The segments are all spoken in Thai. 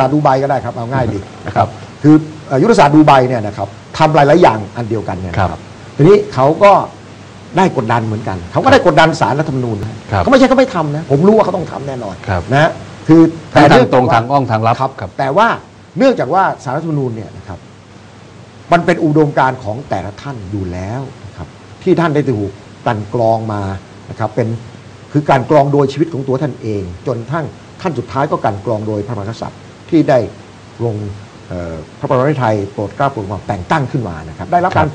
ศาสตร์ดูไบก็ได้ครับเอาง่ายดีนะครับคือเอ่อยุทธศาสตร์ดูไบเนี่ยนะครับทำหลายๆอย่างอันเดียวกันเนี่ยนะครับทีนี้เขาก็ได้กดดันเหมือนกัน เขาก็ได้กดดันสารรัฐธรรมนูญนะครับเขาไม่ใช่เขาไม่ทำนะผมรู้ว่าเขาต้องทำแน่นอนครับนะฮะคือทั้งทางเนื่อตรงจกว่ทางอ้อมทางลับครับครับ แต่ว่าเนื่องจากว่าสารรัฐธรรมนูญเนี่ยนะครับมันเป็นอุดมการณ์ของแต่ละท่านอยู่แล้วนะครับที่ท่านได้ถูกกลั่นกรองมานะครับเป็นคือการกรองโดยชีวิตของตัวท่านเอง จนทั้งท่านสุดท้ายก็กลั่นกรองโดยพระมหากษัตริย์ ที่ได้ลงเอ่อพระบรมราชไทยโปรดเกล้าโปรดกระหม่อมแต่งตั้งขึ้นมานะครับ ได้รับครัการบ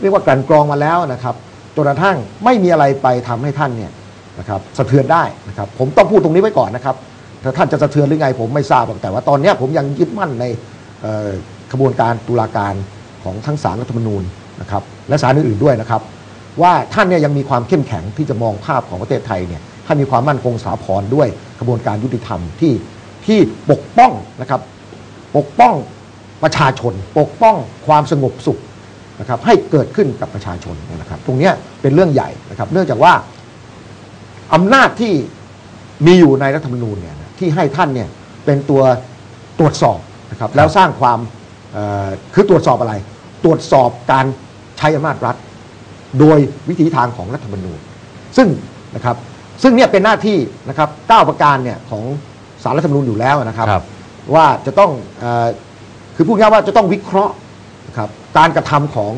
เรียกว่ากลั่นกรองมาแล้วนะครับจนกระทั่งไม่มีอะไรไปทำให้ท่านเนี่ยนะครับสะเทือนได้นะครับ ผมต้องพูดตรงนี้ไว้ก่อนนะครับถ้าท่านจะสะเทือนหรือไงผมไม่ทราบหรอกแต่ว่าตอนเนี้ยผมยังยึดมั่นในเอ่อขบวนการตุลาการของทั้งศาลรัฐธรรมนูญนะครับและศาลอื่นๆด้วยนะครับ ว่าท่านเนี่ยยังมีความเข้มแข็งที่จะมองภาพของประเทศไทยเนี่ยให้มีความมั่นคงสถาพรด้วยกระบวนการยุติธรรมที่ ที่ปกป้องนะครับปกป้องประชาชน ปกป้องความสงบสุขนะครับให้เกิดขึ้นกับประชาชนนะครับ ตรงเนี้ยเป็นเรื่องใหญ่นะครับ เนื่องจากว่าอำนาจที่มีอยู่ในรัฐธรรมนูญเนี่ยนะที่ให้ท่านเนี่ยเป็นตัวตรวจสอบนะครับแล้วสร้างความเอ่อคือตรวจสอบอะไร ตรวจสอบการใช้อำนาจรัฐ โดยวิธีทางของรัฐธรรมนูญ ซึ่งนะครับซึ่งเนี่ยเป็นหน้าที่นะครับเก้าประการเนี่ยของ สารรัฐธรรมนูญอยู่แล้วนะครับ ครับ ว่าจะต้องเออคือพูดง่ายๆว่าจะต้องวิเคราะห์นะครับการกระทำของ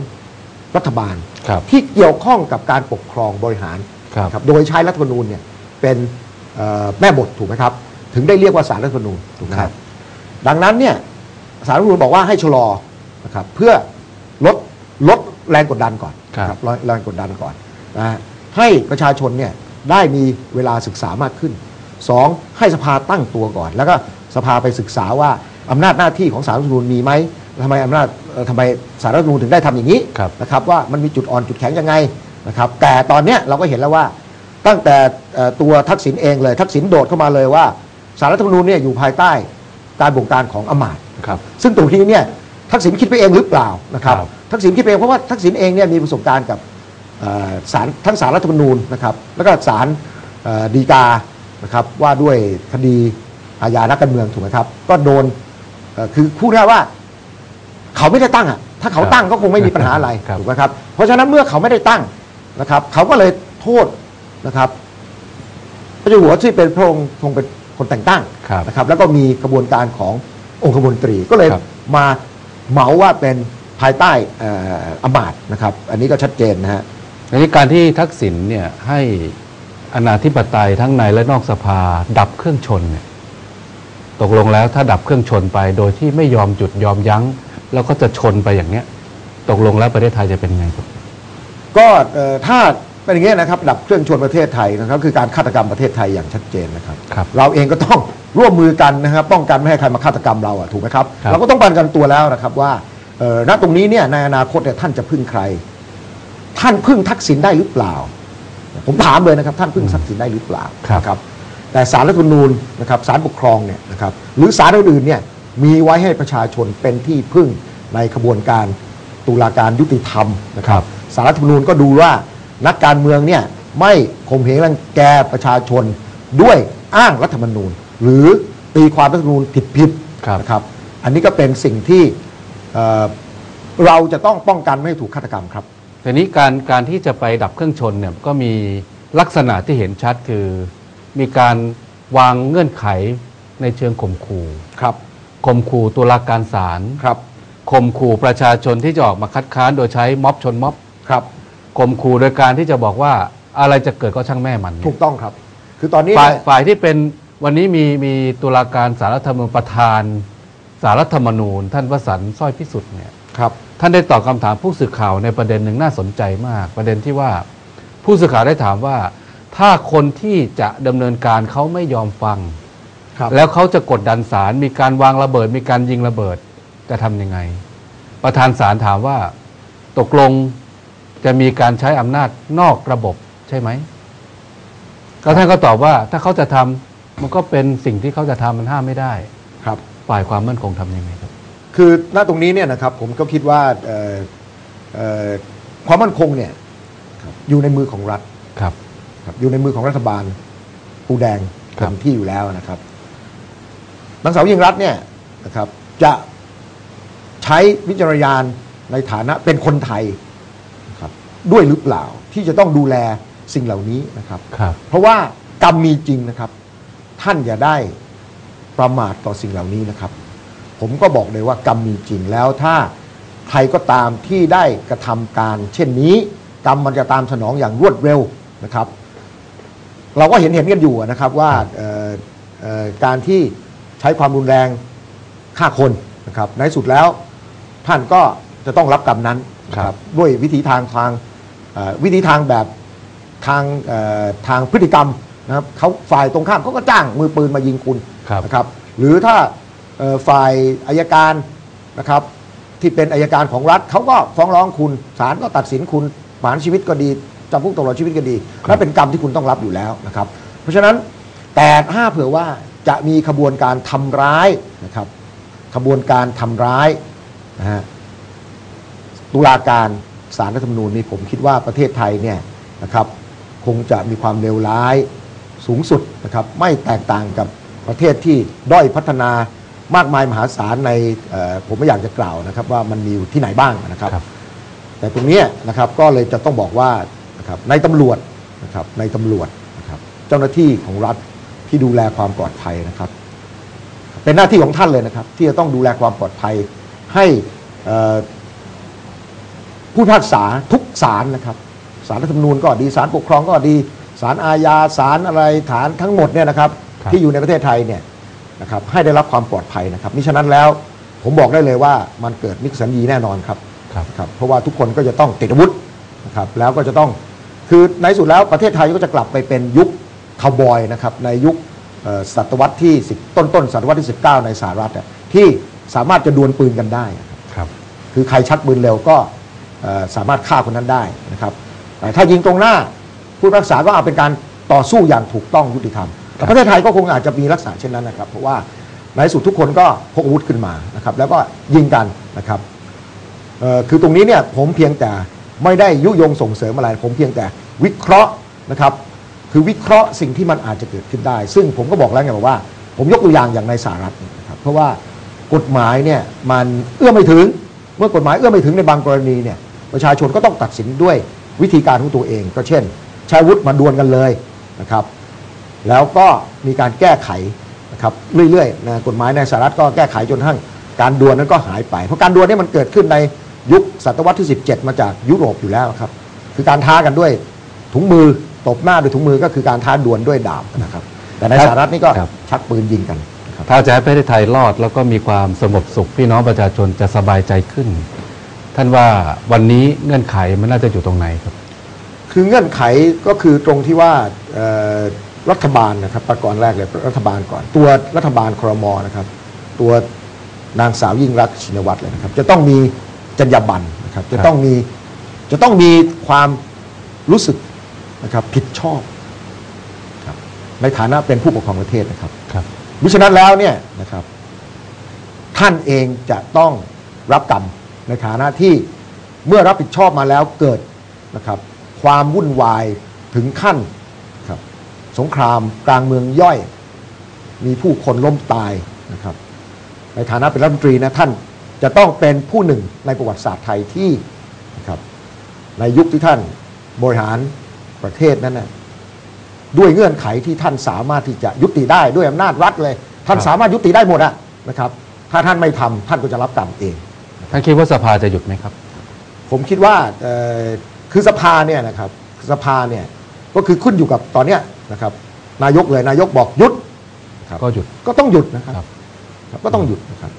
รัฐบาล ครับ ที่เกี่ยวข้องกับการปกครองบริหารครับนะครับ โดยใช้รัฐธรรมนูญเนี่ยเป็นเอ่อแม่บทถูกไหมครับ ถึงได้เรียกว่าสารรัฐธรรมนูญถูกไหมคครัรับ บ ดังนั้นเนี่ยสารรัฐธรรมนูญบอกว่าให้ชะลอนะครับเพื่อลดลดแรงกดดันก่อนครับนะแรงกดดันก่อนนะฮะให้ประชาชนเนี่ยได้มีเวลาศึกษามากขึ้น สองให้สภาตั้งตัวก่อน แล้วก็สภาไปศึกษาว่าอำนาจหน้าที่ของสารรัฐธรรมนูญมีไหมทำไมอำนาจเอ่อทำไมสารรัฐธรรมนูญถึงได้ทำอย่างนี้ครับนะครับว่ามันมีจุดอ่อนจุดแข็งยังไงนะครับแต่ตอนเนี้ยเราก็เห็นแล้วว่าตั้งแต่เอ่อตัวทักษิณเองเลย ทักษิณโดดเข้ามาเลยว่าสารรัฐธรรมนูญเนี่ยอยู่ภายใต้การบงการของอำมาตย์ครับซึ่งตรงนี้เนี่ยทักษิณคิดไปเองหรือเปล่านะครับครับทักษิณคิดไปเองเพราะว่าทักษิณเองเนี่ยมีประสบการณ์กับเอ่อศาลทั้งศาลรัฐธรรมนูญนะครับแล้วก็ศาลเอ่อฎีกา นะครับว่าด้วยคดีอาญานักการเมืองถูกไหมครับ ก็โดนเอ่อคือพูดง่ายๆว่า เขาไม่ได้ตั้งอะถ้าเขาครับตั้งก็คงไม่มีปัญหาอะไรครับถูกไหมครับเพราะฉะนั้นเมื่อเขาไม่ได้ตั้งนะครับ เขาก็เลยโทษนะครับพระเจ้าอยู่หัวที่เป็นพระองค์ทรงเป็นคนแต่งตั้งครับนะครับแล้วก็มีกระบวนการขององคมนตรีก็เลยครับมาเหมาว่าเป็นภายใต้เอ่ออำมาตย์นะครับ อันนี้ก็ชัดเจนนะฮะอันนี้การที่ทักษิณเนี่ยให้ อนาธิปไตยทั้งในและนอกสภาดับเครื่องชนเนี่ยตกลงแล้วถ้าดับเครื่องชนไปโดยที่ไม่ยอมหยุดยอมยั้ง แล้วก็จะชนไปอย่างเนี้ย ตกลงแล้วประเทศไทยจะเป็นไงครับก็เอ่อถ้าเป็นอย่างนี้ยนะครับ ดับเครื่องชนประเทศไทยนะครับ คือการฆาตกรรมประเทศไทยอย่างชัดเจนนะครับครับเราเองก็ต้องร่วมมือกันนะครับป้องกันไม่ให้ใครมาฆาตกรรมเราอะถูกไหมครับครับเราก็ต้องป้องกันตัวแล้วนะครับว่าเอ่อณตรงนี้เนี่ยในอนาคตเนี่ยท่านจะพึ่งใคร ท่านพึ่งทักษิณได้หรือเปล่า ผมถามเลยนะครับ ท่านพึ่งทักษิณได้หรือเปล่าครับนะครับแต่สารรัฐธรรมนูญนะครับสารปกครองเนี่ยนะครับหรือสารอื่นๆเนี่ยมีไว้ให้ประชาชนเป็นที่พึ่งในขบวนการตุลาการยุติธรรมนะครับสารรัฐธรรมนูญก็ดูว่านักการเมืองเนี่ยไม่ข่มเหงรังแกประชาชนด้วยอ้างรัฐธรรมนูญ หรือตีความรัฐธรรมนูญผิดครับๆนะครับ อันนี้ก็เป็นสิ่งที่เอ่อเราจะต้องป้องกันไม่ให้ถูกฆาตกรรมครับ ทีนี้การการที่จะไปดับเครื่องชนเนี่ยก็มีลักษณะที่เห็นชัดคือ มีการวางเงื่อนไขในเชิงข่มขู่ครับข่มขู่ตุลาการศาลครับข่มขู่ประชาชนที่จะออกมาคัดค้านโดยใช้ม็อบชนม็อบครับข่มขู่โดยการที่จะบอกว่าอะไรจะเกิดก็ช่างแม่มันถูกต้องครับ คือตอนนี้ฝ่ายเนี่ยฝ่ายที่เป็นวันนี้มีมีตุลาการสารรัฐธรรมนูญประธานสารรัฐธรรมนูญ ท่านวสันต์สร้อยพิสุทธิ์เนี่ย ครับท่านได้ตอบคำถามผู้สื่อข่าวในประเด็นหนึ่งน่าสนใจมาก ประเด็นที่ว่าผู้สื่อข่าวได้ถามว่า ถ้าคนที่จะดำเนินการเขาไม่ยอมฟัง ครับ แล้วเขาจะกดดันศาลมีการวางระเบิด มีการยิงระเบิดจะทำยังไง ประธานศาลถามว่า ตกลงจะมีการใช้อำนาจนอกระบบใช่ไหมแล้วท่านก็ตอบว่า ถ้าเขาจะทำมันก็เป็นสิ่งที่เขาจะทำมันห้ามไม่ได้ ครับ ฝ่ายความมั่นคงทำยังไง ครับคือณตรงนี้เนี่ยนะครับผมก็คิดว่าเอ่อเอ่อความมั่นคงเนี่ยอยู่ในมือของรัฐครับครับอยู่ในมือของรัฐบาลปูแดงครับเต็มที่อยู่แล้วนะครับนางสาวยิ่งรัตน์เนี่ยนะครับจะใช้วิจารณญาณในฐานะเป็นคนไทยนะครับด้วยหรือเปล่าที่จะต้องดูแลสิ่งเหล่านี้นะครับครับเพราะว่ากรรมมีจริงนะครับ ท่านอย่าได้ประมาทต่อสิ่งเหล่านี้นะครับ ผมก็บอกเลยว่ากรรมมีจริงแล้วถ้าใครก็ตามที่ได้กระทำการ เช่นนี้ กรรมมันจะตามสนองอย่างรวดเร็วนะครับ เราก็เห็นเห็นกันอยู่นะครับว่าเอ่อเอ่อการที่ใช้ความรุนแรงฆ่าคนนะครับในที่สุดแล้วท่านก็จะต้องรับกรรมนั้นนะคครัรับบด้วยวิธีทางทางเอ่อวิธีทางแบบทางเอ่อทางพฤติกรรมนะครับเขาฝ่ายตรงข้ามเขาก็จ้างมือปืนมายิงคุณครับนะครับ หรือถ้าเอ่อ ฝ่ายอายการนะครับที่เป็นอายการของรัฐเขาก็ฟ้องร้องคุณศาลก็ตัดสินคุณประหารชีวิตก็ดีจำคุกตลอดชีวิตก็ดีนั่นเป็นกรรมที่คุณต้องรับอยู่แล้วนะครับ เพราะฉะนั้นแต่ถ้าเผื่อว่าจะมีขบวนการทำร้ายนะครับ ขบวนการทำร้ายนะฮะตุลาการสารรัฐธรรมนูญนี่ผมคิดว่าประเทศไทยเนี่ยนะครับคงจะมีความเลวร้ายสูงสุดนะครับไม่แตกต่างกับประเทศที่ด้อยพัฒนา มากมายมหาศาลในเอ่อผมไม่อยากจะกล่าวนะครับว่ามันมีอยู่ที่ไหนบ้างนะครับครับแต่ตรงเนี้ยนะครับก็เลยจะต้องบอกว่านะครับในตำรวจนะครับในตำรวจนะครับเจ้าหน้าที่ของรัฐที่ดูแลความปลอดภัยนะครับ เป็นหน้าที่ของท่านเลยนะครับ ที่จะต้องดูแลความปลอดภัยให้เอ่อผู้พิพากษาทุกศาลนะครับศาลรัฐธรรมนูญก็ดีศาลปกครองก็ดีศาลอาญาศาลอะไรฐานทั้งหมดเนี่ยนะครับครับที่อยู่ในประเทศไทยเนี่ย นะครับให้ได้รับความปลอดภัยนะครับมิฉะนั้นแล้วผมบอกได้เลยว่ามันเกิดมิกสัญญีแน่นอนครับครับครับเพราะว่าทุกคนก็จะต้องติดอาวุธนะครับแล้วก็จะต้องคือในที่สุดแล้วประเทศไทยก็จะกลับไปเป็นยุคคาวบอยนะครับในยุคเอ่อศตวรรษที่ 10 ต้นต้นๆศตวรรษที่ 19 ในสหรัฐอะที่สามารถจะดวลปืนกันได้นะครับครับคือใครชักปืนเร็วก็เอ่อสามารถฆ่าคนนั้นได้นะครับแต่ถ้ายิงตรงหน้าผู้รักษาก็เอาเป็นการต่อสู้อย่างถูกต้องยุติธรรม แต่ประเทศไทยก็คงอาจจะมีลักษณะเช่นนั้นนะครับ เพราะว่าในสุดทุกคนก็พกอาวุธขึ้นมานะครับแล้วก็ยิงกันนะครับคือตรงนี้เนี่ยผมเพียงแต่ไม่ได้ยุยงส่งเสริมอะไร ผมเพียงแต่วิเคราะห์นะครับ คือวิเคราะห์สิ่งที่มันอาจจะเกิดขึ้นได้ ซึ่งผมก็บอกแล้วไงบอกว่า ผมยกตัวอย่างอย่างในสหรัฐนะครับเพราะว่ากฎหมายเนี่ยมันเอื้อไม่ถึงเมื่อกฎหมายเอื้อไม่ถึงในบางกรณีเนี่ยประชาชนก็ต้องตัดสินด้วยวิธีการของตัวเอง ก็เช่น ใช้อาวุธมาดวลกันเลยนะครับ แล้วก็มีการแก้ไขนะครับเรื่อยๆนะกฎหมายในสหรัฐก็แก้ไขจนกระทั่งการดวลนั้นก็หายไป เพราะการดวลนี่มันเกิดขึ้นในยุคศตวรรษที่ 17 มาจากยุโรปอยู่แล้วครับ คือการท้ากันด้วยถุงมือตบหน้าด้วยถุงมือก็คือการท้าดวลด้วยดาบนะครับ แต่ในครับสหรัฐนี่ก็ครับชักปืนยิงกันนะครับถ้าจะให้ประเทศไทยรอดแล้วก็มีความสงบสุขพี่น้องประชาชนจะสบายใจขึ้น ท่านว่าวันนี้เงื่อนไขมันน่าจะอยู่ตรงไหนครับ คือเงื่อนไขก็คือตรงที่ว่าเอ่อ รัฐบาลนะครับประกอบแรกเลยรัฐบาลก่อน ตัวรัฐบาลครมนะครับ ตัวนางสาวยิ่งรักษณ์ชินวัตรเลยนะครับ จะต้องมีจรรยาบรรณนะครับจะต้องมีจะต้องมีความรู้สึกนะครับผิดชอบครับในฐานะเป็นผู้ปกครองประเทศนะครับครับมิฉะนั้นแล้วเนี่ยนะครับ ท่านเองจะต้องรับกรรมในฐานะที่เมื่อรับผิดชอบมาแล้วเกิดนะครับ ความวุ่นวายถึงขั้นครับ สงครามกลางเมืองย่อย มีผู้คนล้มตายนะครับ ในฐานะเป็นรัฐมนตรีนะท่านจะต้องเป็นผู้หนึ่งในประวัติศาสตร์ไทยที่นะครับในยุคที่ท่านบริหารประเทศนั้นนะด้วยเงื่อนไขที่ท่านสามารถที่จะยุติได้ด้วยอำนาจรัฐเลย ท่านครับสามารถยุติได้หมดอะนะครับ ถ้าท่านไม่ทำท่านก็จะรับกรรมเองท่านคิดว่าสภาจะหยุดไหมครับ ผมคิดว่าเอ่อคือสภาเนี่ยนะครับสภาเนี่ยก็คือขึ้นอยู่กับตอนเนี้ย นะครับ นายกเลยนายกบอกหยุดครับก็หยุดก็ต้องหยุดนะครับครับครับก็ต้องหยุดนะครับ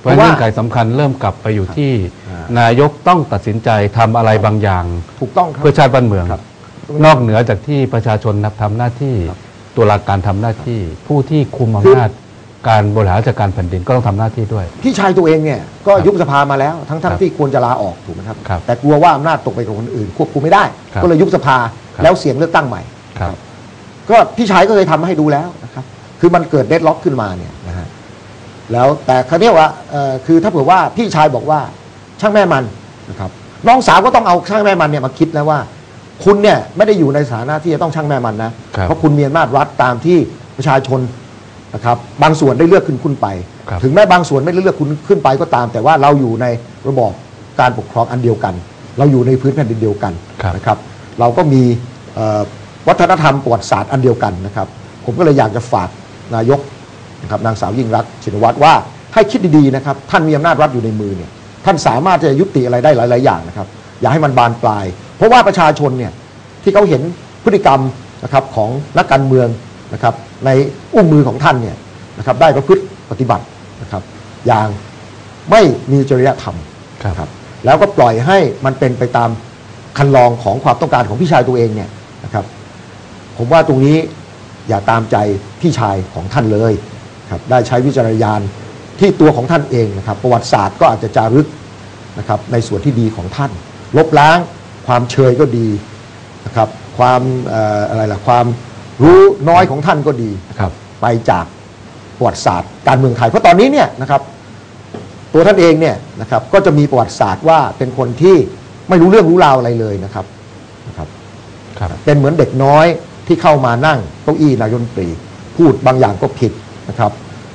เพราะเพราะว่าเงื่อนไขสำคัญเริ่มกลับไปอยู่ที่อ่านายกต้องตัดสินใจทำอะไรบางอย่างถูกต้องครับเพื่อชาติบ้านเมืองครับนอกเหนือจากที่ประชาชนทำหน้าที่ครับตุลาการทำหน้าที่ ผู้ที่คุมอำนาจการบริหารราชการแผ่นดินก็ต้องทำหน้าที่ด้วย พี่ชายตัวเองเนี่ยก็ครับยุบสภามาแล้วทั้งครัทั้งบที่ควรจะลาออกถูกไหมครับครับ แต่กลัวว่าอำนาจตกไปกับคนอื่น ควบคุมไม่ได้ครับก็เลยยุบสภาครับแล้วเสียงเลือกตั้งใหม่ครับ ก็พี่ชายก็เคยทำให้ดูแล้วนะครับ คือมันเกิดเดดล็อกขึ้นมาเนี่ยนะฮะแล้วแต่เขาเรียกว่าเอ่อคือถ้าเผื่อว่าพี่ชายบอกว่าช่างแม่มันนะครับน้องสาวก็ต้องเอาช่างแม่มันเนี่ยมาคิดนะว่า คุณเนี่ยไม่ได้อยู่ในสถานะที่จะต้องช่างแม่มันนะครับเพราะคุณมีอำนาจรัฐตามที่ประชาชนนะครับบางส่วนได้เลือกขึ้นขึ้นไปครับถึงแม้บางส่วนไม่ได้เลือกขึ้นขึ้นไปก็ตาม แต่ว่าเราอยู่ในระบอบการปกครองอันเดียวกัน เราอยู่ในพื้นแผ่นดินเดียวกันครับนะครับ เราก็มีเอ่อ วัฒนธรรมประวัติศาสตร์อันเดียวกันนะครับ ผมก็เลยอยากจะฝากนายกนะครับนางสาวยิ่งรักษณ์ชินวัตรว่าให้คิดดีๆนะครับ ท่านมีอำนาจรัฐอยู่ในมือเนี่ยท่านสามารถจะยุติอะไรได้หลาย ๆ อย่างนะครับ อย่าให้มันบานปลาย เพราะว่าประชาชนเนี่ยที่เขาเห็นพฤติกรรมนะครับของนักการเมืองนะครับในอุ้งมือของท่านเนี่ยนะครับได้ประพฤติปฏิบัตินะครับอย่างไม่มีจริยธรรมครับครับแล้วก็ปล่อยให้มันเป็นไปตามคันลองของความต้องการของพี่ชายตัวเองเนี่ยนะครับ ผมว่าตรงนี้อย่าตามใจพี่ชายของท่านเลยครับได้ใช้วิจารณญาณที่ตัวของท่านเองนะครับ ประวัติศาสตร์ก็อาจจะจารึกนะครับในส่วนที่ดีของท่าน ลบล้างความเชยก็ดีนะครับความเอ่ออะไรล่ะความรู้น้อยของท่านก็ดีครับไปจากประวัติศาสตร์การเมืองไทย เพราะตอนนี้เนี่ยนะครับตัวท่านเองเนี่ยนะครับก็จะมีประวัติศาสตร์ว่าเป็นคนที่ไม่รู้เรื่องรู้ราวอะไรเลยนะครับนะครับครับเป็นเหมือนเด็กน้อย ที่เข้ามานั่งเก้าอี้นายมนตรี พูดบางอย่างก็ผิดนะครับ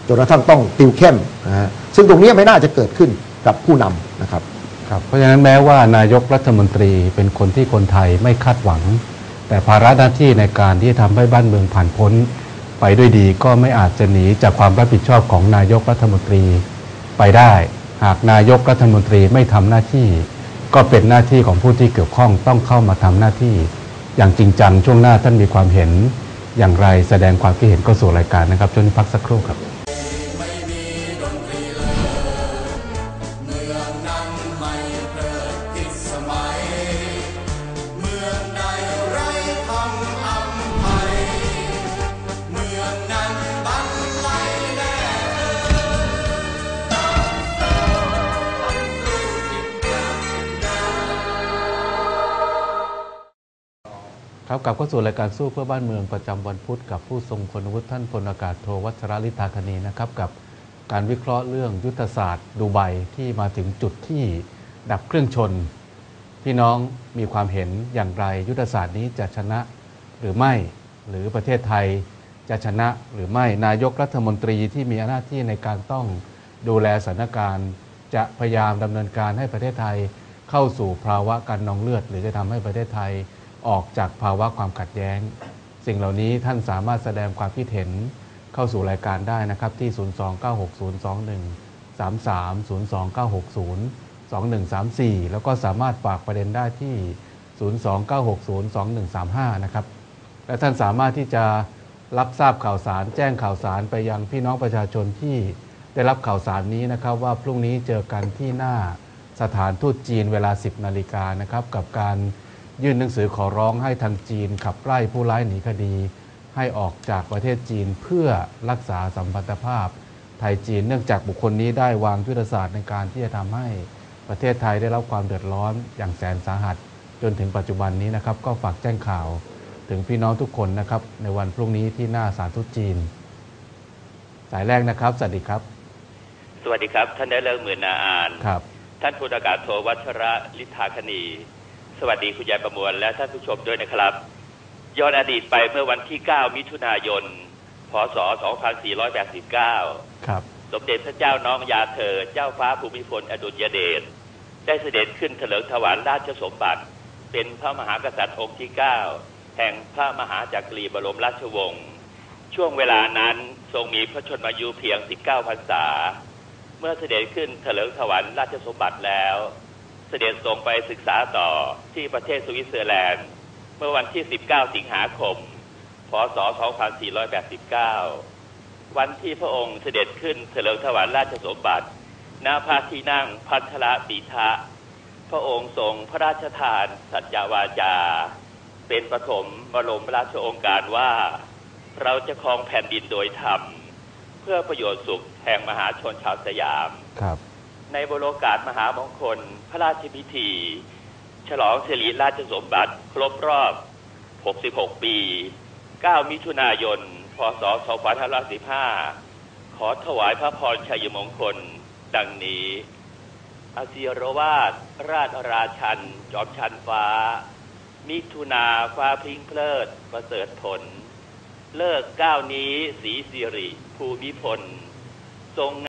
จนกระทั่งต้องติวเข้มนะฮะซึ่งตรงนี้ไม่น่าจะเกิดขึ้นกับผู้นำนะครับครับเพราะฉะนั้นแม้ว่านายกรัฐมนตรีเป็นคนที่คนไทยไม่คาดหวัง แต่ภาระหน้าที่ในการที่ทำให้บ้านเมืองผ่านพ้น ไปด้วยดีก็ไม่อาจจะหนีจากความรับผิดชอบของนายกรัฐมนตรีไปได้ หากนายกรัฐมนตรีไม่ทำหน้าที่ ก็เป็นหน้าที่ของผู้ที่เกี่ยวข้องต้องเข้ามาทำหน้าที่ อย่างจริงจังช่วงหน้าท่านมีความเห็นอย่างไรแสดงความคิดเห็นก็สู่รายการนะครับช่วงนี้พักสักครู่ครับ ครับกลับเข้าสู่รายการสู้เพื่อบ้านเมืองประจำวันพุธกับผู้ทรงคุณวุฒิท่านพลอากาศโทวัชรลิธาคณีนะครับกับการวิเคราะห์เรื่องยุทธศาสตร์ ดูไบที่มาถึงจุดที่ดับเครื่องชน พี่น้องมีความเห็นอย่างไร ยุทธศาสตร์นี้จะชนะหรือไม่หรือประเทศไทยจะชนะหรือไม่นายกรัฐมนตรีที่มีหน้าที่ในการต้องดูแลสถานการณ์ จะพยายามดำเนินการให้ประเทศไทยเข้าสู่ภาวะการนองเลือด หรือจะทำให้ประเทศไทย ออกจากภาวะความขัดแย้ง สิ่งเหล่านี้ท่านสามารถแสดงความคิดเห็นเข้าสู่รายการได้นะครับที่ 029602133 029602134 แล้วก็สามารถฝากประเด็นได้ที่ 029602135 นะครับ และท่านสามารถที่จะรับทราบข่าวสารแจ้งข่าวสารไปยังพี่น้องประชาชนที่ได้รับข่าวสารนี้นะครับว่าพรุ่งนี้เจอกันที่หน้าสถานทูตจีนเวลา 10 นาฬิกานะครับกับการ ยื่นหนังสือขอร้องให้ทางจีนขับไล่ผู้ร้ายหนีคดี ให้ออกจากประเทศจีนเพื่อรักษาสัมพันธภาพ ไทยจีนเนื่องจากบุคคลนี้ได้วางยุทธศาสตร์ในการที่จะทำให้ประเทศไทยได้รับความเดือดร้อนอย่างแสนสาหัส จนถึงปัจจุบันนี้นะครับ ก็ฝากแจ้งข่าว ถึงพี่น้องทุกคนนะครับ ในวันพรุ่งนี้ที่หน้าสถารทูตจีน สายแรกนะครับ สวัสดีครับ สวัสดีครับ ท่านได้เลิกหมื่นนาอานครับ ท่านพลอากาศโทวัชระลิธาคณี สวัสดีคุณยายประมวลและท่านผู้ชมด้วยนะครับ ย้อนอดีตไปเมื่อวันที่ 9 มิถุนายน พศ 2489 ครับ สมเด็จพระเจ้าน้องยาเธอ เจ้าฟ้าภูมิพลอดุลยเดช ได้เสด็จขึ้นเถลิงถวายราชสมบัติ เป็นพระมหากษัตริย์องค์ที่ 9 แห่งพระมหาจักรีบรมราชวงศ์ ช่วงเวลานั้นทรงมีพระชนมายุเพียง 19 พรรษา เมื่อเสด็จขึ้นเถลิงถวายราชสมบัติแล้ว เสด็จทรงไปศึกษาต่อที่ประเทศสวิตเซอร์แลนด์ เมื่อวันที่ 19 สิงหาคม พศ 2489 วันที่พระองค์เสด็จขึ้นเถลิงถวายราชสมบัติณพระที่นั่งพัทระปีทะ พระองค์ทรงพระราชทาน สัจจาวาจา เป็นปฐมบรมราชโองการว่า เราจะครองแผ่นดินโดยธรรม เพื่อประโยชน์สุขแห่งมหาชนชาวสยามครับ ในบรโอกาสมหามงคล พระราชพิธี ฉลองสิริราชสมบัติ ครบรอบ 66 ปี 9 มิถุนายน พศ 2515 ขอถวายพระพรชัยมงคล ดังนี้ อาเซียรวาสราชราชัน จอมชันฟ้า มิถุนาฟ้าพิงเพลิด ประเสริฐผล เลิกเก้าวนี้สีสิริ ภูมิพล ทรง